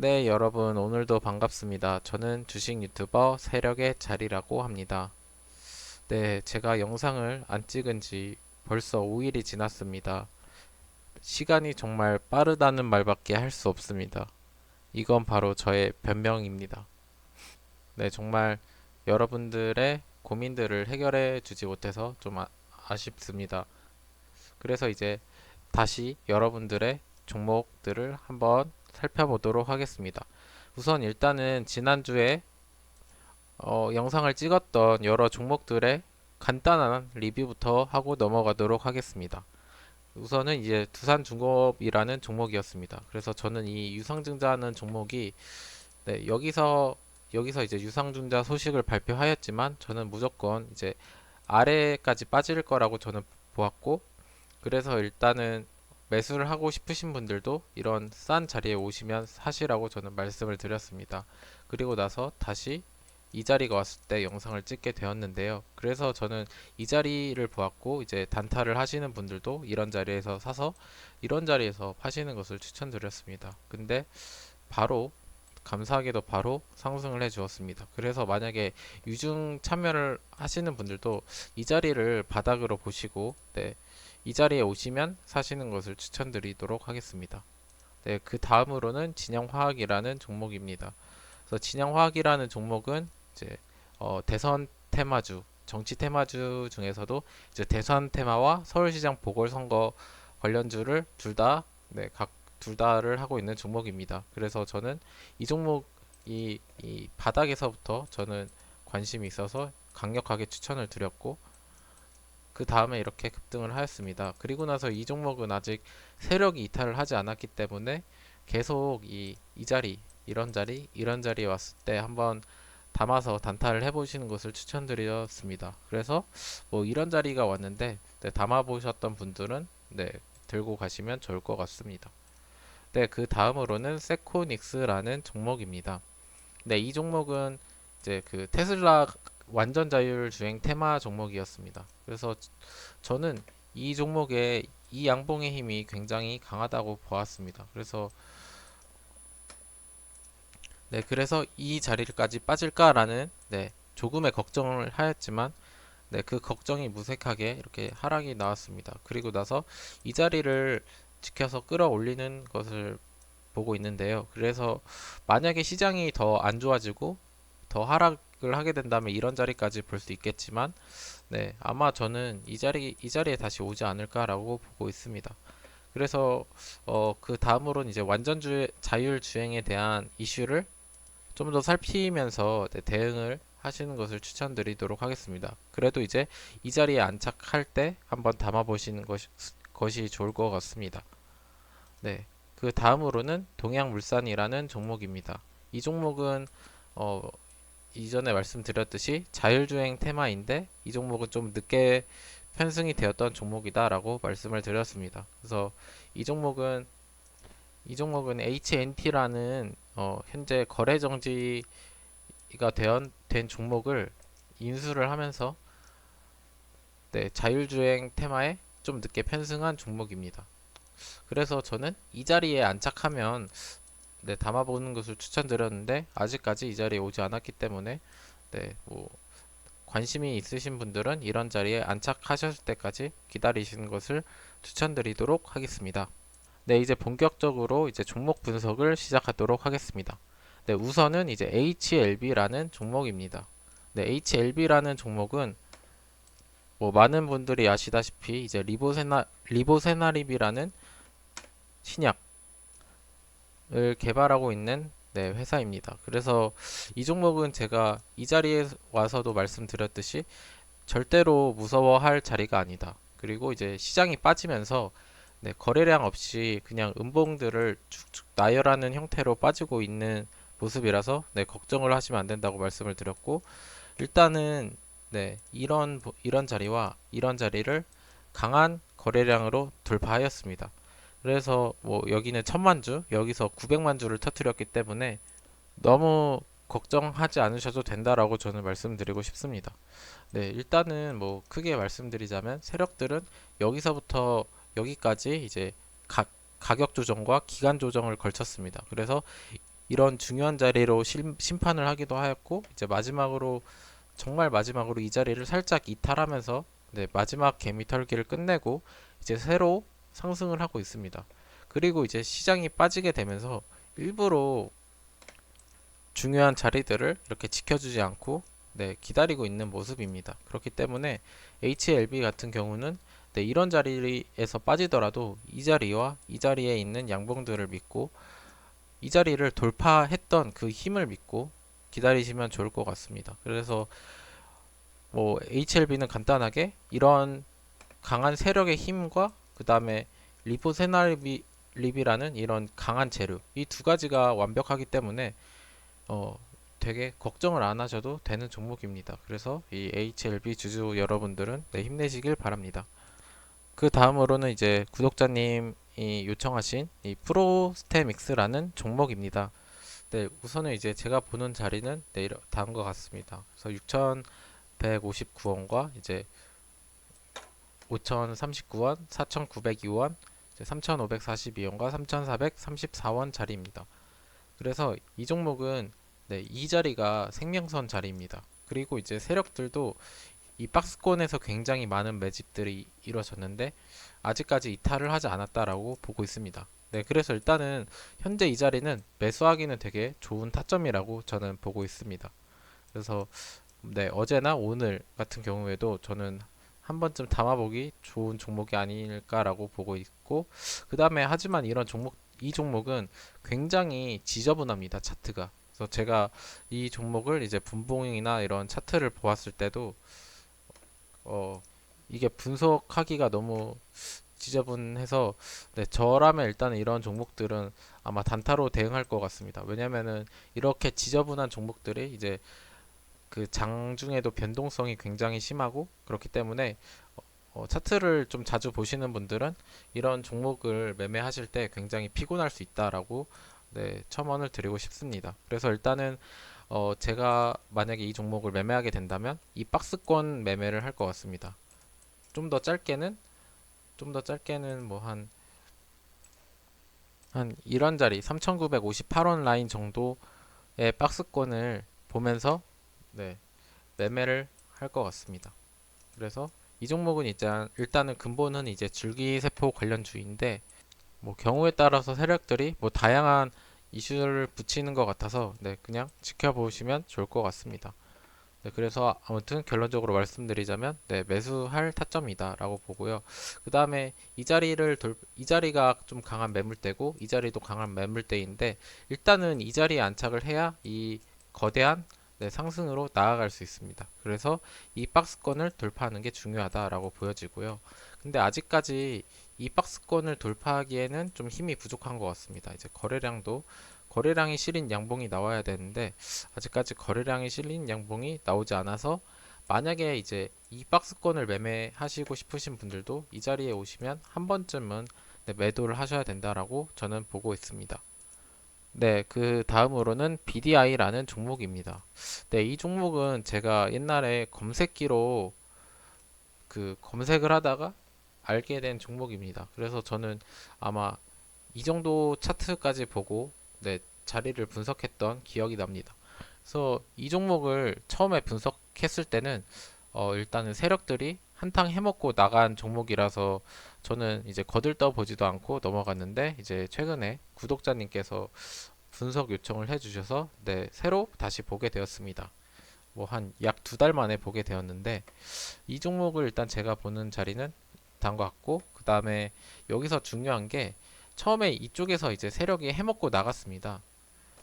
네, 여러분, 오늘도 반갑습니다. 저는 주식 유튜버 세력의 자리라고 합니다. 네, 제가 영상을 안 찍은 지 벌써 5일이 지났습니다. 시간이 정말 빠르다는 말밖에 할 수 없습니다. 이건 바로 저의 변명입니다. 네, 정말 여러분들의 고민들을 해결해 주지 못해서 좀 아, 아쉽습니다. 그래서 이제 다시 여러분들의 종목들을 한번 살펴보도록 하겠습니다. 우선 일단은 지난주에 어, 영상을 찍었던 여러 종목들의 간단한 리뷰부터 하고 넘어가도록 하겠습니다. 우선은 이제 두산중공업이라는 종목이었습니다. 그래서 저는 이 유상증자하는 종목이 네, 여기서 여기서 이제 유상증자 소식을 발표하였지만 저는 무조건 이제 아래까지 빠질 거라고 저는 보았고 그래서 일단은 매수를 하고 싶으신 분들도 이런 싼 자리에 오시면 사시라고 저는 말씀을 드렸습니다. 그리고 나서 다시 이 자리가 왔을 때 영상을 찍게 되었는데요. 그래서 저는 이 자리를 보았고 이제 단타를 하시는 분들도 이런 자리에서 사서 이런 자리에서 파시는 것을 추천드렸습니다. 근데 바로 감사하게도 바로 상승을 해 주었습니다. 그래서 만약에 유증 참여를 하시는 분들도 이 자리를 바닥으로 보시고 네, 이 자리에 오시면 사시는 것을 추천드리도록 하겠습니다. 네, 그 다음으로는 진영화학이라는 종목입니다. 그래서 진영화학이라는 종목은 이제 어, 대선 테마주, 정치 테마주 중에서도 이제 대선 테마와 서울시장 보궐선거 관련주를 둘다 네, 각 둘 다를 하고 있는 종목입니다. 그래서 저는 이 종목 이, 이 바닥에서부터 저는 관심이 있어서 강력하게 추천을 드렸고 그 다음에 이렇게 급등을 하였습니다. 그리고 나서 이 종목은 아직 세력이 이탈을 하지 않았기 때문에 계속 이, 이 자리, 이런 자리, 이런 자리에 왔을 때 한번 담아서 단타를 해보시는 것을 추천드렸습니다. 그래서 뭐 이런 자리가 왔는데 네, 담아 보셨던 분들은 네, 들고 가시면 좋을 것 같습니다. 네, 그 다음으로는 세코닉스라는 종목입니다. 네, 이 종목은 이제 그 테슬라 완전 자율 주행 테마 종목이었습니다. 그래서 저는 이 종목의 이 양봉의 힘이 굉장히 강하다고 보았습니다. 그래서 네, 그래서 이 자리까지 빠질까라는 네, 조금의 걱정을 하였지만 네, 그 걱정이 무색하게 이렇게 하락이 나왔습니다. 그리고 나서 이 자리를 지켜서 끌어올리는 것을 보고 있는데요. 그래서 만약에 시장이 더 안 좋아지고 더 하락 을 하게 된다면 이런 자리까지 볼 수 있겠지만 네, 아마 저는 이 자리 이 자리에 다시 오지 않을까라고 보고 있습니다. 그래서 어, 그 다음으로는 이제 완전 주 자율 주행에 대한 이슈를 좀 더 살피면서 네, 대응을 하시는 것을 추천드리도록 하겠습니다. 그래도 이제 이 자리에 안착할 때 한번 담아 보시는 것이, 것이 좋을 것 같습니다. 네. 그 다음으로는 동양물산이라는 종목입니다. 이 종목은 어, 이전에 말씀드렸듯이 자율주행 테마인데 이 종목은 좀 늦게 편승이 되었던 종목이다라고 말씀을 드렸습니다. 그래서 이 종목은 이 종목은 HNT라는 어, 현재 거래 정지가 된, 된 종목을 인수를 하면서 네, 자율주행 테마에 좀 늦게 편승한 종목입니다. 그래서 저는 이 자리에 안착하면 네, 담아보는 것을 추천드렸는데 아직까지 이 자리에 오지 않았기 때문에 네, 뭐 관심이 있으신 분들은 이런 자리에 안착하셨을 때까지 기다리시는 것을 추천드리도록 하겠습니다. 네, 이제 본격적으로 이제 종목 분석을 시작하도록 하겠습니다. 네, 우선은 이제 HLB라는 종목입니다. 네, HLB라는 종목은 뭐 많은 분들이 아시다시피 이제 리보세나 리보세나립이라는 신약 을 개발하고 있는 네, 회사입니다. 그래서 이 종목은 제가 이 자리에 와서도 말씀드렸듯이 절대로 무서워할 자리가 아니다. 그리고 이제 시장이 빠지면서 네, 거래량 없이 그냥 음봉들을 쭉쭉 나열하는 형태로 빠지고 있는 모습이라서 네, 걱정을 하시면 안 된다고 말씀을 드렸고 일단은 네, 이런 이런 자리와 이런 자리를 강한 거래량으로 돌파하였습니다. 그래서 뭐 여기는 천만 주, 여기서 900만 주를 터뜨렸기 때문에 너무 걱정하지 않으셔도 된다라고 저는 말씀드리고 싶습니다. 네, 일단은 뭐 크게 말씀드리자면 세력들은 여기서부터 여기까지 이제 가, 가격 조정과 기간 조정을 걸쳤습니다. 그래서 이런 중요한 자리로 심, 심판을 하기도 하였고 이제 마지막으로 정말 마지막으로 이 자리를 살짝 이탈하면서 네, 마지막 개미 털기를 끝내고 이제 새로 상승을 하고 있습니다. 그리고 이제 시장이 빠지게 되면서 일부러 중요한 자리들을 이렇게 지켜주지 않고 네, 기다리고 있는 모습입니다. 그렇기 때문에 HLB 같은 경우는 네, 이런 자리에서 빠지더라도 이 자리와 이 자리에 있는 양봉들을 믿고 이 자리를 돌파했던 그 힘을 믿고 기다리시면 좋을 것 같습니다. 그래서 뭐 HLB는 간단하게 이런 강한 세력의 힘과 그 다음에 리포세나립이라는 이런 강한 재료 이 두 가지가 완벽하기 때문에 어 되게 걱정을 안 하셔도 되는 종목입니다. 그래서 이 HLB 주주 여러분들은 네, 힘내시길 바랍니다. 그 다음으로는 이제 구독자님이 요청하신 이 프로스테믹스라는 종목입니다. 네, 우선은 이제 제가 보는 자리는 네, 다음과 같습니다. 그래서 6,159원과 이제 5,039원, 4,902원, 3,542원과 3,434원 자리입니다. 그래서 이 종목은 네, 이 자리가 생명선 자리입니다. 그리고 이제 세력들도 이 박스권에서 굉장히 많은 매집들이 이루어졌는데 아직까지 이탈을 하지 않았다라고 보고 있습니다. 네, 그래서 일단은 현재 이 자리는 매수하기는 되게 좋은 타점이라고 저는 보고 있습니다. 그래서 네, 어제나 오늘 같은 경우에도 저는 한 번쯤 담아보기 좋은 종목이 아닐까라고 보고 있고 그 다음에 하지만 이런 종목 이 종목은 굉장히 지저분합니다 차트가 그래서 제가 이 종목을 이제 분봉이나 이런 차트를 보았을 때도 어 이게 분석하기가 너무 지저분해서 네, 저라면 일단은 이런 종목들은 아마 단타로 대응할 것 같습니다. 왜냐면은 이렇게 지저분한 종목들이 이제 그 장 중에도 변동성이 굉장히 심하고 그렇기 때문에 어, 차트를 좀 자주 보시는 분들은 이런 종목을 매매하실 때 굉장히 피곤할 수 있다라고 네, 첨언을 드리고 싶습니다. 그래서 일단은 어, 제가 만약에 이 종목을 매매하게 된다면 이 박스권 매매를 할 것 같습니다. 좀 더 짧게는 좀 더 짧게는 뭐 한한 이런 자리 3,958원 라인 정도의 박스권을 보면서 네, 매매를 할 것 같습니다. 그래서 이 종목은 일단 일단은 근본은 이제 줄기세포 관련 주인데 뭐 경우에 따라서 세력들이 뭐 다양한 이슈를 붙이는 것 같아서 네, 그냥 지켜보시면 좋을 것 같습니다. 네, 그래서 아무튼 결론적으로 말씀드리자면 네, 매수할 타점이다라고 보고요. 그 다음에 이 자리를 돌, 이 자리가 좀 강한 매물대고 이 자리도 강한 매물대인데 일단은 이 자리에 안착을 해야 이 거대한 네, 상승으로 나아갈 수 있습니다. 그래서 이 박스권을 돌파하는 게 중요하다라고 보여지고요. 근데 아직까지 이 박스권을 돌파하기에는 좀 힘이 부족한 것 같습니다. 이제 거래량도 거래량이 실린 양봉이 나와야 되는데 아직까지 거래량이 실린 양봉이 나오지 않아서 만약에 이제 이 박스권을 매매하시고 싶으신 분들도 이 자리에 오시면 한 번쯤은 네, 매도를 하셔야 된다라고 저는 보고 있습니다. 네, 그 다음으로는 BDI라는 종목입니다. 네, 이 종목은 제가 옛날에 검색기로 그 검색을 하다가 알게 된 종목입니다. 그래서 저는 아마 이 정도 차트까지 보고 네, 자리를 분석했던 기억이 납니다. 그래서 이 종목을 처음에 분석했을 때는 어, 일단은 세력들이 한탕 해먹고 나간 종목이라서 저는 이제 거들떠 보지도 않고 넘어갔는데 이제 최근에 구독자님께서 분석 요청을 해주셔서 네, 새로 다시 보게 되었습니다. 뭐 한 약 두 달 만에 보게 되었는데 이 종목을 일단 제가 보는 자리는 다음과 같고 그 다음에 여기서 중요한 게 처음에 이쪽에서 이제 세력이 해먹고 나갔습니다.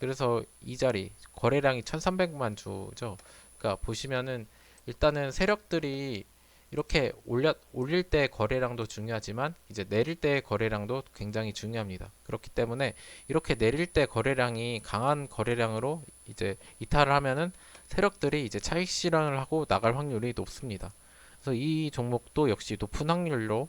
그래서 이 자리 거래량이 1300만 주죠. 그러니까 보시면은 일단은 세력들이 이렇게 올려, 올릴 때 거래량도 중요하지만 이제 내릴 때 거래량도 굉장히 중요합니다. 그렇기 때문에 이렇게 내릴 때 거래량이 강한 거래량으로 이제 이탈을 하면은 세력들이 이제 차익 실현을 하고 나갈 확률이 높습니다. 그래서 이 종목도 역시 높은 확률로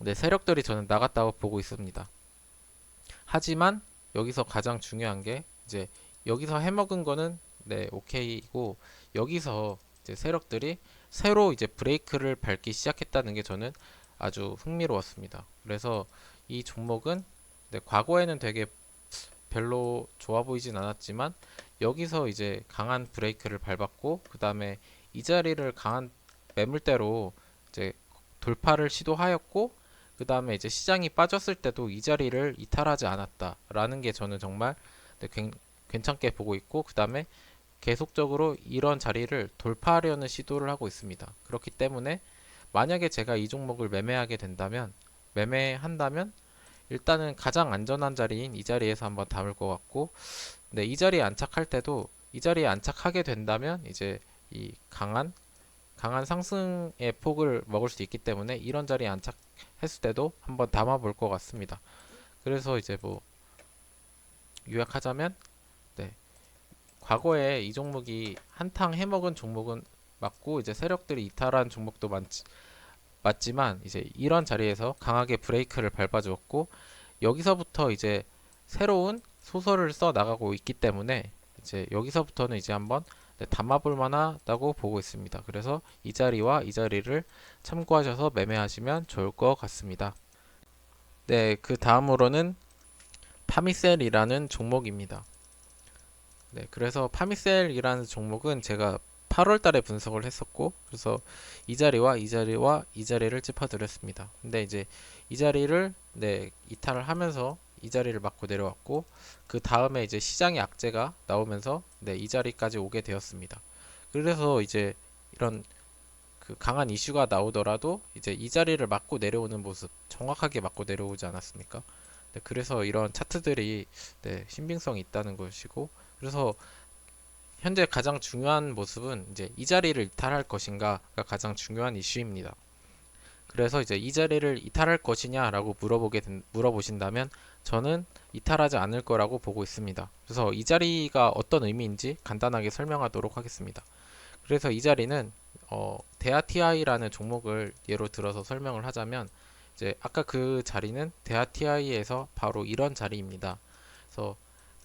네, 세력들이 저는 나갔다고 보고 있습니다. 하지만 여기서 가장 중요한 게 이제 여기서 해먹은 거는 네, 오케이고 여기서 이제 세력들이 새로 이제 브레이크를 밟기 시작했다는 게 저는 아주 흥미로웠습니다. 그래서 이 종목은 네, 과거에는 되게 별로 좋아 보이진 않았지만 여기서 이제 강한 브레이크를 밟았고 그 다음에 이 자리를 강한 매물대로 이제 돌파를 시도하였고 그 다음에 이제 시장이 빠졌을 때도 이 자리를 이탈하지 않았다라는 게 저는 정말 네, 괜- 괜찮게 보고 있고 그 다음에 계속적으로 이런 자리를 돌파하려는 시도를 하고 있습니다. 그렇기 때문에 만약에 제가 이 종목을 매매하게 된다면 매매한다면 일단은 가장 안전한 자리인 이 자리에서 한번 담을 것 같고 네, 이 자리에 안착할 때도 이 자리에 안착하게 된다면 이제 이 강한 강한 상승의 폭을 먹을 수 있기 때문에 이런 자리에 안착했을 때도 한번 담아 볼 것 같습니다. 그래서 이제 뭐 요약하자면 네. 과거에 이 종목이 한탕 해먹은 종목은 맞고 이제 세력들이 이탈한 종목도 많지, 맞지만 이제 이런 자리에서 강하게 브레이크를 밟아주었고 여기서부터 이제 새로운 소설을 써 나가고 있기 때문에 이제 여기서부터는 이제 한번 네, 담아볼 만하다고 보고 있습니다. 그래서 이 자리와 이 자리를 참고하셔서 매매하시면 좋을 것 같습니다. 네, 그 다음으로는 파미셀이라는 종목입니다. 네, 그래서 파미셀이라는 종목은 제가 8월 달에 분석을 했었고, 그래서 이 자리와 이 자리와 이 자리를 짚어드렸습니다. 근데 이제 이 자리를 네, 이탈을 하면서 이 자리를 맞고 내려왔고, 그 다음에 이제 시장의 악재가 나오면서 네, 이 자리까지 오게 되었습니다. 그래서 이제 이런 그 강한 이슈가 나오더라도 이제 이 자리를 맞고 내려오는 모습, 정확하게 맞고 내려오지 않았습니까? 네, 그래서 이런 차트들이 네, 신빙성이 있다는 것이고, 그래서 현재 가장 중요한 모습은 이제 이 자리를 이탈할 것인가가 가장 중요한 이슈입니다. 그래서 이제 이 자리를 이탈할 것이냐라고 물어보게 된, 물어보신다면 저는 이탈하지 않을 거라고 보고 있습니다. 그래서 이 자리가 어떤 의미인지 간단하게 설명하도록 하겠습니다. 그래서 이 자리는 어, 데아티아이라는 종목을 예로 들어서 설명을 하자면 이제 아까 그 자리는 데아티아이에서 바로 이런 자리입니다. 그래서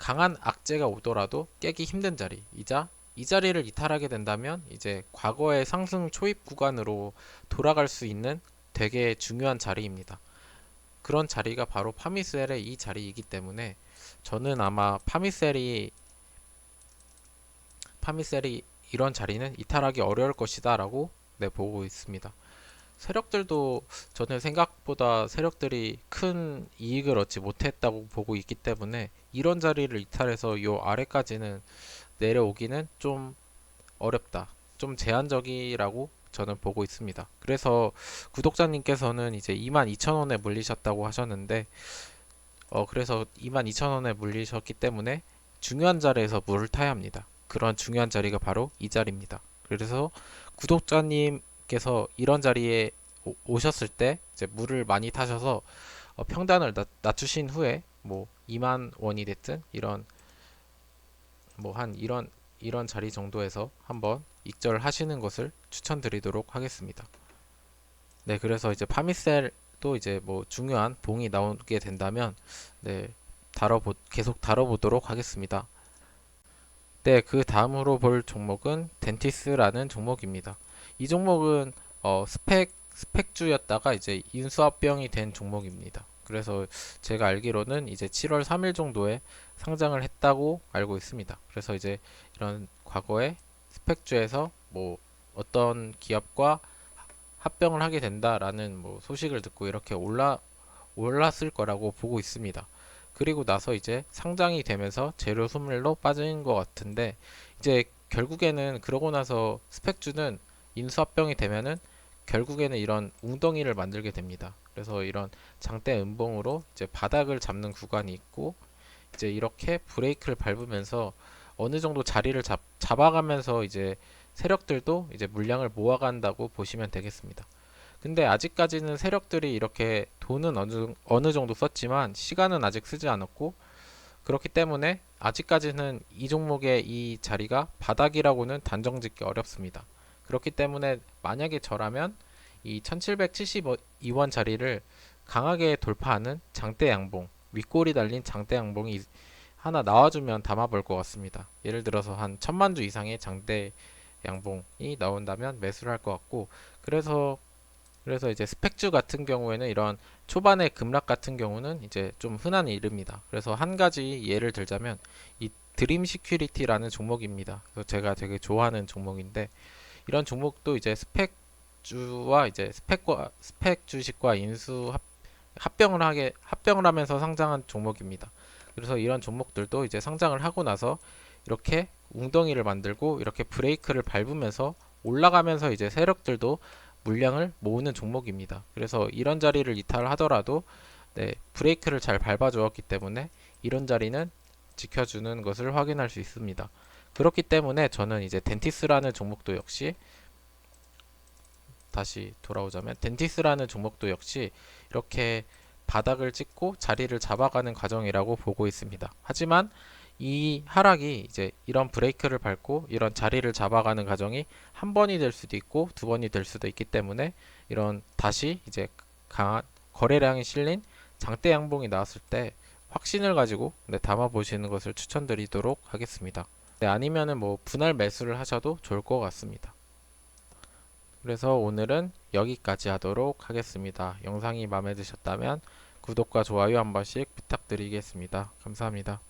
강한 악재가 오더라도 깨기 힘든 자리이자 이 자리를 이탈하게 된다면 이제 과거의 상승 초입 구간으로 돌아갈 수 있는 되게 중요한 자리입니다. 그런 자리가 바로 파미셀의 이 자리이기 때문에 저는 아마 파미셀이 파미셀이 이런 자리는 이탈하기 어려울 것이다라고 네, 보고 있습니다. 세력들도 저는 생각보다 세력들이 큰 이익을 얻지 못했다고 보고 있기 때문에 이런 자리를 이탈해서 요 아래까지는 내려오기는 좀 어렵다. 좀 제한적이라고 저는 보고 있습니다. 그래서 구독자님께서는 이제 22,000원에 물리셨다고 하셨는데 어 그래서 22,000원에 물리셨기 때문에 중요한 자리에서 물을 타야 합니다. 그런 중요한 자리가 바로 이 자리입니다. 그래서 구독자님 께서 이런 자리에 오- 오셨을 때 이제 물을 많이 타셔서 어, 평단을 낮, 낮추신 후에 뭐 2만 원이 됐든 이런 뭐 한 이런 이런 자리 정도에서 한번 익절하시는 것을 추천드리도록 하겠습니다. 네, 그래서 이제 파미셀도 이제 뭐 중요한 봉이 나오게 된다면 네, 다뤄보 계속 다뤄보도록 하겠습니다. 네, 그 다음으로 볼 종목은 덴티스라는 종목입니다. 이 종목은 어, 스펙 스펙주였다가 이제 인수합병이 된 종목입니다. 그래서 제가 알기로는 이제 7월 3일 정도에 상장을 했다고 알고 있습니다. 그래서 이제 이런 과거에 스펙주에서 뭐 어떤 기업과 합병을 하게 된다라는 뭐 소식을 듣고 이렇게 올라 올랐을 거라고 보고 있습니다. 그리고 나서 이제 상장이 되면서 재료 소멸로 빠진 것 같은데 이제 결국에는 그러고 나서 스펙주는 인수합병이 되면은 결국에는 이런 웅덩이를 만들게 됩니다. 그래서 이런 장대 음봉으로 이제 바닥을 잡는 구간이 있고 이제 이렇게 브레이크를 밟으면서 어느 정도 자리를 잡, 잡아가면서 이제 세력들도 이제 물량을 모아간다고 보시면 되겠습니다. 근데 아직까지는 세력들이 이렇게 돈은 어느, 어느 정도 썼지만 시간은 아직 쓰지 않았고 그렇기 때문에 아직까지는 이 종목의 이 자리가 바닥이라고는 단정 짓기 어렵습니다. 그렇기 때문에 만약에 저라면 이 1772원 자리를 강하게 돌파하는 장대 양봉, 윗골이 달린 장대 양봉이 하나 나와주면 담아볼 것 같습니다. 예를 들어서 한 천만 주 이상의 장대 양봉이 나온다면 매수를 할 것 같고, 그래서 그래서 이제 스펙주 같은 경우에는 이런 초반의 급락 같은 경우는 이제 좀 흔한 이름입니다. 그래서 한 가지 예를 들자면 이 드림 시큐리티라는 종목입니다. 그래서 제가 되게 좋아하는 종목인데 이런 종목도 이제 스펙주와 이제 스펙과 스펙 주식과 인수 합, 합병을 하게 합병을 하면서 상장한 종목입니다. 그래서 이런 종목들도 이제 상장을 하고 나서 이렇게 웅덩이를 만들고 이렇게 브레이크를 밟으면서 올라가면서 이제 세력들도 물량을 모으는 종목입니다. 그래서 이런 자리를 이탈하더라도 네, 브레이크를 잘 밟아 주었기 때문에 이런 자리는 지켜주는 것을 확인할 수 있습니다. 그렇기 때문에 저는 이제 덴티스라는 종목도 역시 다시 돌아오자면 덴티스라는 종목도 역시 이렇게 바닥을 찍고 자리를 잡아가는 과정이라고 보고 있습니다. 하지만 이 하락이 이제 이런 브레이크를 밟고 이런 자리를 잡아가는 과정이 한 번이 될 수도 있고 두 번이 될 수도 있기 때문에 이런 다시 이제 강한 거래량이 실린 장대 양봉이 나왔을 때 확신을 가지고 네, 담아 보시는 것을 추천드리도록 하겠습니다. 네, 아니면은 뭐 분할 매수를 하셔도 좋을 것 같습니다. 그래서 오늘은 여기까지 하도록 하겠습니다. 영상이 마음에 드셨다면 구독과 좋아요 한 번씩 부탁드리겠습니다. 감사합니다.